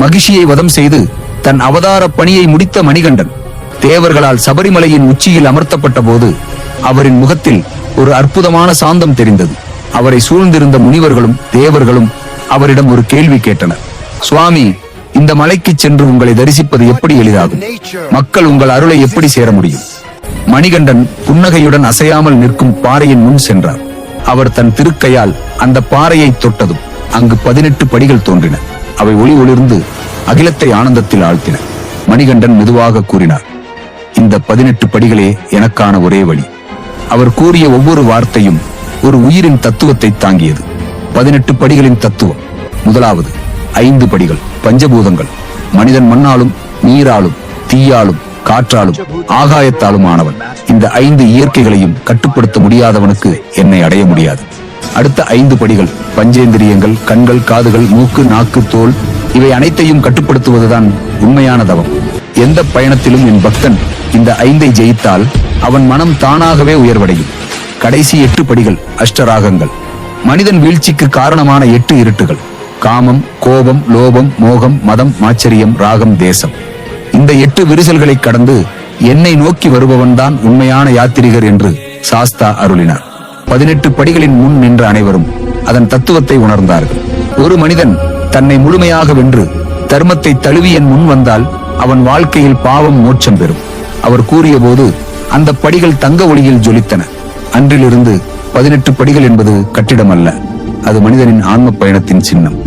மகிஷியை வதம் செய்து தன் அவதார பணியை முடித்த மணிகண்டன் தேவர்களால் சபரிமலையின் உச்சியில் அமர்த்தப்பட்ட போது அவரின் முகத்தில் ஒரு அற்புதமான சாந்தம் தெரிந்தது. அவரை சூழ்ந்திருந்த முனிவர்களும் தேவர்களும் அவரிடம் ஒரு கேள்வி கேட்டனர். சுவாமி இந்த மலைக்கு சென்று உங்களை தரிசிப்பது எப்படி எளிதாகும்? மக்கள் உங்கள் அருளை எப்படி சேர முடியும்? மணிகண்டன் புன்னகையுடன் அசையாமல் நிற்கும் பாறையின் முன் சென்றார். அவர் தன் திருக்கையால் அந்த பாறையை தொட்டதும் அங்கு பதினெட்டு படிகள் தோன்றின. அவை ஒளி ஒளிர்ந்து அகிலத்தை ஆனந்தத்தில் ஆழ்த்தின. மணிகண்டன் மெதுவாக கூறினார் இந்த பதினெட்டு படிகளே எனக்கான ஒரே வழி. அவர் கூறிய ஒவ்வொரு வார்த்தையும் ஒரு உயிரின் தத்துவத்தை தாங்கியது. பதினெட்டு படிகளின் தத்துவம். முதலாவது ஐந்து படிகள் பஞ்சபூதங்கள். மனிதன் மண்ணாலும் நீராலும் தீயாலும் காற்றாலும் ஆகாயத்தாலும் ஆனவன் இந்த ஐந்து இயற்கைகளையும் கட்டுப்படுத்த முடியாதவனுக்கு என்னை அடைய முடியாது. அடுத்த ஐந்து படிகள் பஞ்சேந்திரியங்கள் கண்கள் காதுகள் மூக்கு நாக்கு தோல் இவை அனைத்தையும் கட்டுப்படுத்துவதுதான் உண்மையான தவம். எந்த பயணத்திலும் என் பக்தன் இந்த ஐந்தை ஜெயித்தால் அவன் மனம் தானாகவே உயர்வடையும். கடைசி எட்டு படிகள் அஷ்டராகங்கள். மனிதன் வீழ்ச்சிக்கு காரணமான எட்டு இருட்டுகள். காமம் கோபம் லோபம் மோகம் மதம் மாச்சரியம் ராகம் தேசம். இந்த எட்டு விரிசல்களை கடந்து என்னை நோக்கி வருபவன்தான் உண்மையான யாத்திரிகர் என்று சாஸ்தா அருளினார். பதினெட்டு படிகளின் முன் நின்ற அனைவரும் அதன் தத்துவத்தை உணர்ந்தார்கள். ஒரு மனிதன் தன்னை முழுமையாக வென்று தர்மத்தை தழுவி என் முன் வந்தால் அவன் வாழ்க்கையில் பாவம் மோட்சம் பெறும். அவர் கூறியபோது அந்த படிகள் தங்க ஒளியில் ஜொலித்தன. அன்றிலிருந்து பதினெட்டு படிகள் என்பது கட்டிடம் அல்ல அது மனிதனின் ஆன்ம பயணத்தின் சின்னம்.